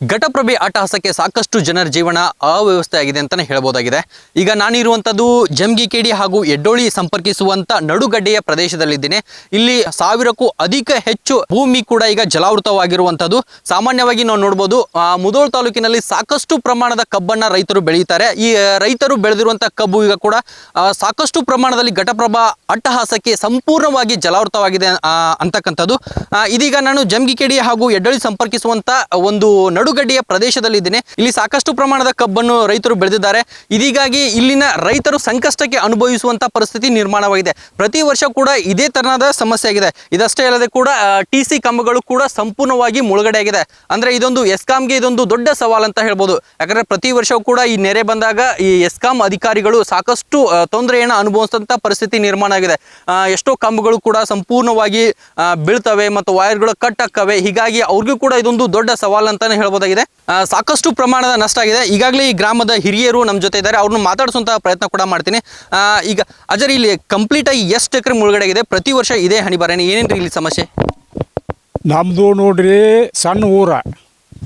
ಘಟಪ್ರಭೆ ಅಟ್ಟಹಾಸಕ್ಕೆ ಸಾಕಷ್ಟು ಜನರ ಜೀವನ ಅವ್ಯವಸ್ಥೆ ಆಗಿದೆ ಅಂತಾನೆ ಹೇಳ್ಬೋದಾಗಿದೆ. ಈಗ ನಾನಿರುವಂಥದ್ದು ಜಮ್ಗಿಕೇಡಿ ಹಾಗೂ ಎಡ್ಡೋಳಿ ಸಂಪರ್ಕಿಸುವಂತ ನಡುಗಡ್ಡೆಯ ಪ್ರದೇಶದಲ್ಲಿದ್ದೇನೆ. ಇಲ್ಲಿ ಸಾವಿರಕ್ಕೂ ಅಧಿಕ ಹೆಚ್ಚು ಭೂಮಿ ಕೂಡ ಈಗ ಜಲಾವೃತವಾಗಿರುವಂಥದ್ದು. ಸಾಮಾನ್ಯವಾಗಿ ನಾವು ನೋಡ್ಬೋದು ಆ, ಮುಧೋಳ್ ತಾಲೂಕಿನಲ್ಲಿ ಸಾಕಷ್ಟು ಪ್ರಮಾಣದ ಕಬ್ಬನ್ನ ರೈತರು ಬೆಳೆಯುತ್ತಾರೆ ಈ ರೈತರು ಬೆಳೆದಿರುವಂಥ ಕಬ್ಬು ಈಗ ಕೂಡ ಸಾಕಷ್ಟು ಪ್ರಮಾಣದಲ್ಲಿ ಘಟಪ್ರಭಾ ಅಟ್ಟಹಾಸಕ್ಕೆ ಸಂಪೂರ್ಣವಾಗಿ ಜಲಾವೃತವಾಗಿದೆ ಅಂತಕ್ಕಂಥದ್ದು. ಇದೀಗ ನಾನು ಜಮ್ಗಿಕೇಡಿ ಹಾಗೂ ಎಡ್ಡೋಳಿ ಸಂಪರ್ಕಿಸುವಂತ ಒಂದು ನಡುಗಡ್ಡೆಯ ಪ್ರದೇಶದಲ್ಲಿದ್ದೇನೆ. ಇಲ್ಲಿ ಸಾಕಷ್ಟು ಪ್ರಮಾಣದ ಕಬ್ಬನ್ನು ರೈತರು ಬೆಳೆದಿದ್ದಾರೆ. ಇದೀಗಾಗಿ ಇಲ್ಲಿನ ರೈತರು ಸಂಕಷ್ಟಕ್ಕೆ ಅನುಭವಿಸುವಂತ ಪರಿಸ್ಥಿತಿ ನಿರ್ಮಾಣವಾಗಿದೆ. ಪ್ರತಿ ವರ್ಷ ಕೂಡ ಇದೇ ತರಹದ ಸಮಸ್ಯೆ ಆಗಿದೆ. ಇದಷ್ಟೇ ಅಲ್ಲದೆ ಕೂಡ ಟಿ ಸಿ ಕಂಬಗಳು ಕೂಡ ಸಂಪೂರ್ಣವಾಗಿ ಮುಳುಗಡೆ ಆಗಿದೆ. ಅಂದ್ರೆ ಇದೊಂದು ಎಸ್ಕಾಂಗೆ ಇದೊಂದು ದೊಡ್ಡ ಸವಾಲ್ ಅಂತ ಹೇಳ್ಬೋದು. ಯಾಕಂದ್ರೆ ಪ್ರತಿ ವರ್ಷವೂ ಕೂಡ ಈ ನೆರೆ ಬಂದಾಗ ಈ ಎಸ್ಕಾಂ ಅಧಿಕಾರಿಗಳು ಸಾಕಷ್ಟು ತೊಂದರೆಯನ್ನು ಅನುಭವಿಸಿದಂತ ಪರಿಸ್ಥಿತಿ ನಿರ್ಮಾಣ ಆಗಿದೆ. ಎಷ್ಟೋ ಕಂಬಗಳು ಕೂಡ ಸಂಪೂರ್ಣವಾಗಿ ಬೀಳ್ತವೆ ಮತ್ತು ವೈರ್ಗಳು ಕಟ್ ಆಗ್ತವೆ. ಹೀಗಾಗಿ ಅವ್ರಿಗೂ ಕೂಡ ಇದೊಂದು ದೊಡ್ಡ ಸವಾಲ್ ಅಂತಾನೆ ಹೇಳ್ಬೋದಾಗಿದೆ ಆ, ಸಾಕಷ್ಟು ಪ್ರಮಾಣದ ನಷ್ಟ ಆಗಿದೆ. ಈಗಾಗಲೇ ಈ ಗ್ರಾಮದ ಹಿರಿಯರು ನಮ್ಮ ಜೊತೆ ಇದ್ದಾರೆ. ಅವ್ರನ್ನ ಮಾತಾಡಿಸುವಂತ ಪ್ರಯತ್ನ ಕೂಡ ಮಾಡ್ತೀನಿ. ಈಗ ಅಜರ್ ಇಲ್ಲಿ ಕಂಪ್ಲೀಟ್ ಆಗಿ ಎಷ್ಟು ಎಕರೆ ಮುಳುಗಡೆ ಆಗಿದೆ ಪ್ರತಿ ವರ್ಷ ಇದೇ ಹಣಿ ಬರೇನೆ ಏನೇನ್ರಿ ಇಲ್ಲಿ ಸಮಸ್ಯೆ? ನಮ್ಮದು ನೋಡ್ರಿ ಸಣ್ಣ ಊರ.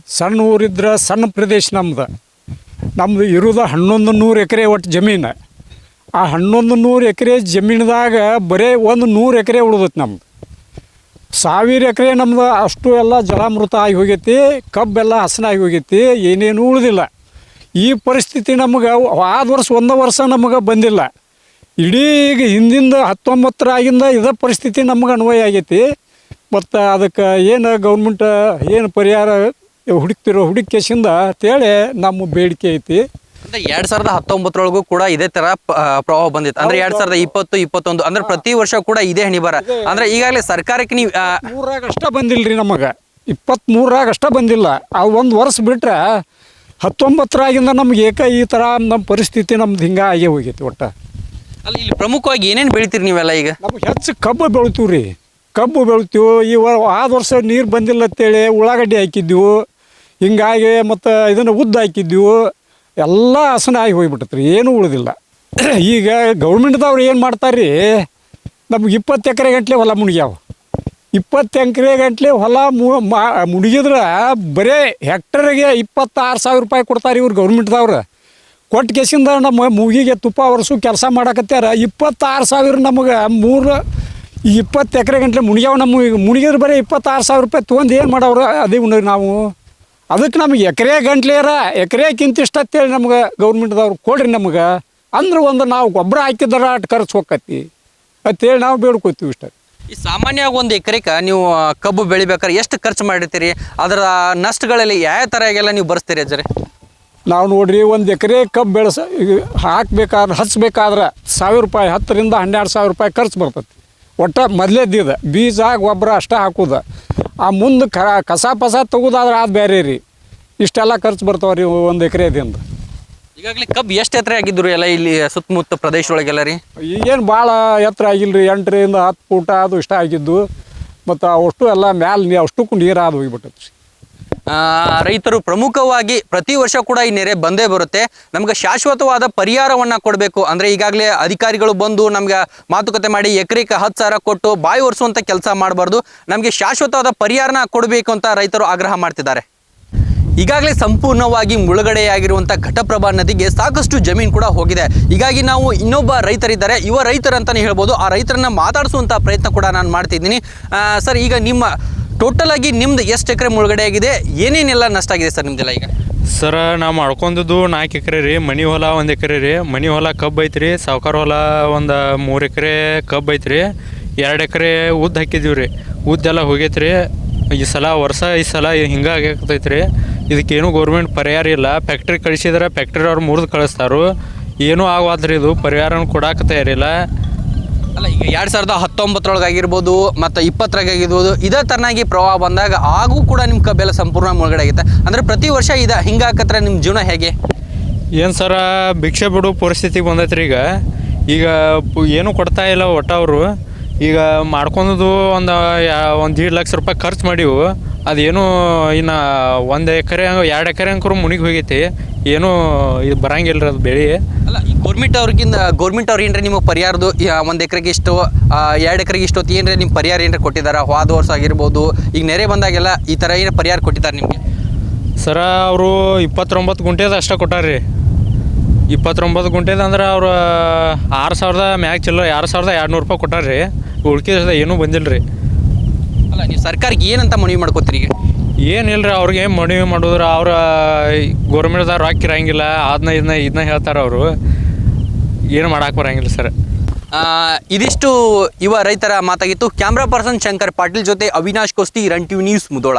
ಸಣ್ಣ ಊರಿದ್ರೆ ಸಣ್ಣ ಪ್ರದೇಶ ನಮ್ದು. ನಮ್ದು ಇರೋದು ಹನ್ನೊಂದು ನೂರು ಎಕರೆ ಒಟ್ಟು ಜಮೀನು. ಆ ಹನ್ನೊಂದು ನೂರು ಎಕರೆ ಜಮೀನದಾಗ ಬರೇ ಒಂದು ನೂರು ಎಕರೆ ಉಳಿದತ್ ನಮ್ದು. ಸಾವಿರ ಎಕರೆ ನಮ್ದು ಅಷ್ಟು ಎಲ್ಲ ಜಲಾಮೃತ ಆಗಿ ಹೋಗೈತಿ, ಕಬ್ಬೆಲ್ಲ ಹಸನಾಗಿ ಹೋಗೈತಿ, ಏನೇನು ಉಳಿದಿಲ್ಲ. ಈ ಪರಿಸ್ಥಿತಿ ನಮಗೆ ಆದ ವರ್ಷ ಒಂದು ವರ್ಷ ನಮಗೆ ಬಂದಿಲ್ಲ. ಇಡೀ ಈಗ ಹಿಂದಿಂದ ಹತ್ತೊಂಬತ್ತರಾಗಿಂದ ಇದೇ ಪರಿಸ್ಥಿತಿ ನಮಗೆ ಅನ್ವಯ ಆಗೈತಿ. ಮತ್ತು ಅದಕ್ಕೆ ಏನು ಗೌರ್ಮೆಂಟ್ ಏನು ಪರಿಹಾರ ಹುಡುಕ್ತಿರೋ ಹುಡುಕೇಶಿಂದ ಅಂತೇಳಿ ನಮ್ಮ ಬೇಡಿಕೆ ಐತಿ. ಅಂದ್ರೆ ಎರಡ್ ಸಾವಿರದ ಹತ್ತೊಂಬತ್ತರೊಳಗೂ ಕೂಡ ಇದೇ ತರ ಪ್ರಭಾವ ಬಂದಿತ್ತು. ಅಂದ್ರೆ ಎರಡ್ ಸಾವಿರದ ಇಪ್ಪತ್ತು ಇಪ್ಪತ್ತೊಂದು ಅಂದ್ರೆ ಪ್ರತಿ ವರ್ಷ ಕೂಡ ಇದೇ ಹನಿ ಬರ. ಅಂದ್ರೆ ಈಗಾಗಲೇ ಸರ್ಕಾರಕ್ಕೆ ನೀವು ಮೂರಾಗ ಅಷ್ಟೇ ಬಂದಿಲ್ಲ ರೀ ನಮಗೆ. ಇಪ್ಪತ್ತ್ಮೂರಾಗ ಅಷ್ಟೇ ಬಂದಿಲ್ಲ. ಆ ಒಂದು ವರ್ಷ ಬಿಟ್ರೆ ಹತ್ತೊಂಬತ್ತರಾಗಿಂದ ನಮ್ಗೆ ಏಕ ಈ ಥರ ನಮ್ಮ ಪರಿಸ್ಥಿತಿ ನಮ್ದು ಹಿಂಗೆ ಆಗೇ ಹೋಗೈತಿ ಒಟ್ಟು. ಅಲ್ಲಿ ಇಲ್ಲಿ ಪ್ರಮುಖವಾಗಿ ಏನೇನು ಬೆಳಿತೀರಿ ನೀವೆಲ್ಲ ಈಗ? ನಮ್ಗೆ ಹೆಚ್ಚು ಕಬ್ಬು ಬೆಳಿತೀವಿ ರೀ ಕಬ್ಬು ಬೆಳಿತೀವಿ. ಈ ಆದ ವರ್ಷ ನೀರು ಬಂದಿಲ್ಲ ಅಂತೇಳಿ ಉಳ್ಳಾಗಡ್ಡಿ ಹಾಕಿದ್ದೆವು ಹಿಂಗಾಗಿ ಮತ್ತು ಇದನ್ನು ಉದ್ದ ಹಾಕಿದ್ದೀವಿ ಎಲ್ಲ ಹಸನ ಆಗಿ ಹೋಗ್ಬಿಟ್ಟತ್ರಿ ರೀ ಏನೂ ಉಳಿದಿಲ್ಲ. ಈಗ ಗೌರ್ಮೆಂಟ್ದವ್ರು ಏನು ಮಾಡ್ತಾರೆ ರೀ ನಮ್ಗೆ ಇಪ್ಪತ್ತು ಎಕರೆ ಗಂಟ್ಲೆ ಹೊಲ ಮುಣಿಗ್ಯಾವ. ಇಪ್ಪತ್ತು ಎಕರೆ ಗಂಟ್ಲೆ ಹೊಲ ಮು, ಮಾ- ಮುಳುಗಿದ್ರೆ ಬರೇ ಹೆಕ್ಟರ್ಗೆ ಇಪ್ಪತ್ತಾರು ಸಾವಿರ ರೂಪಾಯಿ ಕೊಡ್ತಾರೆ ಇವ್ರು ಗೌರ್ಮೆಂಟ್ದವ್ರು ಕೊಟ್ಟು ಕೇಸಿಂದ ನಮ್ಮ ಮೂಗಿಗೆ ತುಪ್ಪ ಒರೆಸು ಕೆಲಸ ಮಾಡಕತ್ತಾರ ಇಪ್ಪತ್ತಾರು ಸಾವಿರ ನಮಗೆ ಮೂರು ಇಪ್ಪತ್ತು ಎಕರೆ ಗಂಟ್ಲೆ ಮುಣಿಗ್ಯಾವ ನಮ್ಮ ಮುಣಿಗಿದ್ರೆ ಬರೀ ಇಪ್ಪತ್ತಾರು ಸಾವಿರ ರೂಪಾಯಿ ತೊಗೊಂಡು ಏನು ಮಾಡವ್ರು, ಅದೇ ಉಣ್ರಿ ನಾವು. ಅದಕ್ಕೆ ನಮಗೆ ಎಕರೆ ಗಂಟ್ಲೆಯರ ಎಕರೆಕ್ಕಿಂತ ಇಷ್ಟ ಅಂತೇಳಿ ನಮ್ಗೆ ಗೌರ್ಮೆಂಟ್ದವ್ರು ಕೊಡ್ರಿ ನಮ್ಗೆ. ಅಂದ್ರೆ ಒಂದು ನಾವು ಗೊಬ್ಬರ ಹಾಕಿದ್ರೆ ಅಟ್ ಖರ್ಚು ಹೋಗತ್ತಿ. ಅಂತೇಳಿ ನಾವು ಬೇಡ್ಕೊತೀವಿ ಇಷ್ಟ. ಈ ಸಾಮಾನ್ಯವಾಗಿ ಒಂದು ಎಕರೆಗೆ ನೀವು ಕಬ್ಬು ಬೆಳಿಬೇಕಾದ್ರೆ ಎಷ್ಟು ಖರ್ಚು ಮಾಡಿರ್ತೀರಿ? ಅದರ ನಷ್ಟಗಳಲ್ಲಿ ಯಾವ ಥರ ನೀವು ಬರ್ಸ್ತೀರಿ ಅಜ್ಜರಿ? ನಾವು ನೋಡ್ರಿ ಒಂದು ಎಕರೆ ಕಬ್ಬು ಬೆಳೆಸ ಹಾಕ್ಬೇಕಾದ್ರೆ ಹಚ್ಬೇಕಾದ್ರೆ ಸಾವಿರ ರೂಪಾಯಿ ಹತ್ತರಿಂದ ಹನ್ನೆರಡು ಸಾವಿರ ರೂಪಾಯಿ ಖರ್ಚು ಬರ್ತೈತಿ. ಒಟ್ಟು ಮೊದಲೇದ್ದಿದೆ ಬೀಜ ಗೊಬ್ಬರ ಅಷ್ಟೇ ಹಾಕೋದು. ಆ ಮುಂದೆ ಕ ಕಸ ಪಸ ತೆಗೋದಾದ್ರೆ ಅದು ಬೇರೆ ರೀ. ಇಷ್ಟೆಲ್ಲ ಖರ್ಚು ಬರ್ತಾವೆ ರೀ ಒಂದು ಎಕರೆದಿಂದ. ಈಗಾಗಲೇ ಕಬ್ಬು ಎಷ್ಟು ಎತ್ತರ ಆಗಿದ್ರು ಎಲ್ಲ ಇಲ್ಲಿ ಸುತ್ತಮುತ್ತ ಪ್ರದೇಶದೊಳಗೆಲ್ಲ ರೀ? ಈಗೇನು ಭಾಳ ಎತ್ತರ ಆಗಿಲ್ಲ ರೀ ಎಂಟರಿಂದ ಹತ್ತು ಫೂಟ ಅದು ಇಷ್ಟ ಆಗಿದ್ದು. ಮತ್ತು ಅವಷ್ಟು ಎಲ್ಲ ಮ್ಯಾಲೆ ಅಷ್ಟಕ್ಕೂ ನೀರು ಆದ ಹೋಗಿಬಿಟ್ಟೈತಿ ರೀ ರೈತರು ಪ್ರಮುಖವಾಗಿ ಪ್ರತಿ ವರ್ಷ ಕೂಡ ಈ ನೆರೆ ಬಂದೇ ಬರುತ್ತೆ. ನಮ್ಗೆ ಶಾಶ್ವತವಾದ ಪರಿಹಾರವನ್ನ ಕೊಡಬೇಕು. ಅಂದ್ರೆ ಈಗಾಗಲೇ ಅಧಿಕಾರಿಗಳು ಬಂದು ನಮ್ಗೆ ಮಾತುಕತೆ ಮಾಡಿ ಎಕರೆಗೆ ಹತ್ತು ಸಾವಿರ ಕೊಟ್ಟು ಬಾಯಿ ಒರೆಸುವಂತ ಕೆಲಸ ಮಾಡಬಾರ್ದು. ನಮಗೆ ಶಾಶ್ವತವಾದ ಪರಿಹಾರನ ಕೊಡಬೇಕು ಅಂತ ರೈತರು ಆಗ್ರಹ ಮಾಡ್ತಿದ್ದಾರೆ. ಈಗಾಗಲೇ ಸಂಪೂರ್ಣವಾಗಿ ಮುಳುಗಡೆಯಾಗಿರುವಂಥ ಘಟಪ್ರಭಾ ನದಿಗೆ ಸಾಕಷ್ಟು ಜಮೀನು ಕೂಡ ಹೋಗಿದೆ. ಹೀಗಾಗಿ ನಾವು ಇನ್ನೊಬ್ಬ ರೈತರಿದ್ದಾರೆ. ಯುವ ರೈತರಂತಾನೆ ಹೇಳ್ಬೋದು. ಆ ರೈತರನ್ನ ಮಾತಾಡಿಸುವಂಥ ಪ್ರಯತ್ನ ಕೂಡ ನಾನು ಮಾಡ್ತಿದ್ದೀನಿ. ಸರ್, ಈಗ ನಿಮ್ಮ ಟೋಟಲ್ ಆಗಿ ನಿಮ್ದು ಎಷ್ಟು ಎಕರೆ ಮುಳುಗಡೆ ಆಗಿದೆ? ಏನೇನೆಲ್ಲ ನಷ್ಟ ಆಗಿದೆ ಸರ್ ನಿಮ್ದೆಲ್ಲ ಈಗ? ಸರ್, ನಾವು ಮಾಡ್ಕೊಂಡಿದ್ದು ನಾಲ್ಕು ಎಕರೆ ರೀ. ಮನಿ ಹೊಲ ಒಂದು ಎಕರೆ ರೀ. ಮನಿ ಹೊಲ ಕಬ್ಬು ಐತ್ರಿ. ಸಾವ್ಕಾರ ಹೊಲ ಒಂದು ಮೂರು ಎಕರೆ ಕಬ್ಬು ಐತ್ರಿ. ಎರಡು ಎಕರೆ ಉದ್ದು ಹಾಕಿದ್ದೀವಿ ರೀ. ಉದ್ದೆಲ್ಲ ಹೋಗೈತ್ರಿ. ಈ ಸಲ ವರ್ಷ, ಈ ಸಲ ಹಿಂಗೆ ರೀ ಇದಕ್ಕೇನು ಗೌರ್ಮೆಂಟ್ ಪರಿಹಾರ ಇಲ್ಲ. ಫ್ಯಾಕ್ಟ್ರಿ ಕಳಿಸಿದ್ರೆ ಫ್ಯಾಕ್ಟ್ರಿ ಅವ್ರು ಮುರಿದು ಕಳಿಸ್ತಾರು. ಏನೂ ಆಗವಾದ್ರಿ ಇದು. ಪರಿಹಾರನೂ ಕೊಡಕ್ಕೆ ತಯಾರಿಲ್ಲ. ಅಲ್ಲ, ಈಗ ಎರಡು ಸಾವಿರದ ಹತ್ತೊಂಬತ್ತರೊಳಗೆ ಆಗಿರ್ಬೋದು, ಮತ್ತು ಇಪ್ಪತ್ತರಾಗ ಆಗಿರ್ಬೋದು, ಇದೇ ತರನಾಗಿ ಪ್ರವಾಹ ಬಂದಾಗ ಆಗೂ ಕೂಡ ನಿಮ್ಮ ಕಬ್ಬೆಲ್ಲ ಸಂಪೂರ್ಣ ಮುಳುಗಡೆ ಆಗುತ್ತೆ. ಅಂದರೆ ಪ್ರತಿ ವರ್ಷ ಇದೆ ಹಿಂಗಾಕತ್ರ ನಿಮ್ಮ ಜೀವನ ಹೇಗೆ? ಏನು ಸರ, ಭಿಕ್ಷೆ ಬಿಡೋ ಪರಿಸ್ಥಿತಿಗೆ ಬಂದೈತ್ರಿ ಈಗ. ಈಗ ಏನು ಕೊಡ್ತಾ ಇಲ್ಲ ಒಟ್ಟ ಅವರು. ಈಗ ಮಾಡ್ಕೊಂಡದು ಒಂದು ಒಂದು ದೀಡ್ ಲಕ್ಷ ರೂಪಾಯಿ ಖರ್ಚು ಮಾಡಿವು. ಅದೇನು ಇನ್ನು ಒಂದು ಎಕರೆ ಎರಡು ಎಕರೆ ಅಂಕರು ಮುನಿಗೆ ಹೋಗೈತಿ. ಏನೂ ಇದು ಬರಂಗಿಲ್ಲ ಅದು ಬೆಳೆ. ಅಲ್ಲ ಈ ಗೌರ್ಮೆಂಟ್ ಅವ್ರಿಗಿಂತ ಗೌರ್ಮೆಂಟ್ ಅವ್ರು ಏನ್ರಿ ನಿಮಗೆ ಪರಿಹಾರದು ಒಂದು ಎಕರೆಗೆ ಇಷ್ಟು ಎರಡು ಎಕರೆಗೆ ಇಷ್ಟು ಹೊತ್ತು ಏನ್ರಿ ನಿಮ್ಮ ಪರಿಹಾರ ಏನ್ರಿ ಕೊಟ್ಟಿದ್ದಾರೆ ಹೋದ ವರ್ಷ ಆಗಿರ್ಬೋದು. ಈಗ ನೆರೆ ಬಂದಾಗೆಲ್ಲ ಈ ಥರ ಏನು ಪರಿಹಾರ ಕೊಟ್ಟಿದ್ದಾರೆ ನಿಮಗೆ? ಸರ ಅವರು ಇಪ್ಪತ್ತೊಂಬತ್ತು ಗುಂಟೆದು ಅಷ್ಟೇ ಕೊಟ್ಟಾರ್ರಿ. ಇಪ್ಪತ್ತೊಂಬತ್ತು ಗುಂಟೆದು ಅಂದ್ರೆ ಅವ್ರು ಆರು ಸಾವಿರದ ಮ್ಯಾಗ ಚಲೋ ಎರಡು ಸಾವಿರದ ಎರಡು ನೂರು ರೂಪಾಯಿ ಕೊಟ್ಟಾರ್ರಿ. ಉಳ್ಕಿದ ಏನೂ ಬಂದಿಲ್ಲ ರೀ ಅಲ್ಲ ನೀವು ಸರ್ಕಾರಕ್ಕೆ ಏನಂತ ಮನವಿ ಮಾಡ್ಕೋತೀರಿ ಈಗ? ಏನಿಲ್ಲ ರೀ ಅವ್ರಿಗೆ ಮನವಿ ಮಾಡಿದ್ರೆ ಅವ್ರ ಗೌರ್ಮೆಂಟ್ದಾಗ ರೊಕ್ಕ ಇರಂಗಿಲ್ಲ ಅದನ್ನ ಇದನ್ನ ಇದನ್ನ ಹೇಳ್ತಾರೆ ಅವರು. ಏನು ಮಾಡಕ್ಕೆ ಬರಂಗಿಲ್ಲ ಸರ್. ಆ, ಇದಿಷ್ಟು ಯುವ ರೈತರ ಮಾತಾಗಿತ್ತು. ಕ್ಯಾಮ್ರಾ ಪರ್ಸನ್ ಶಂಕರ್ ಪಾಟೀಲ್ ಜೊತೆ Avinash Kosti run TV news Mudhol.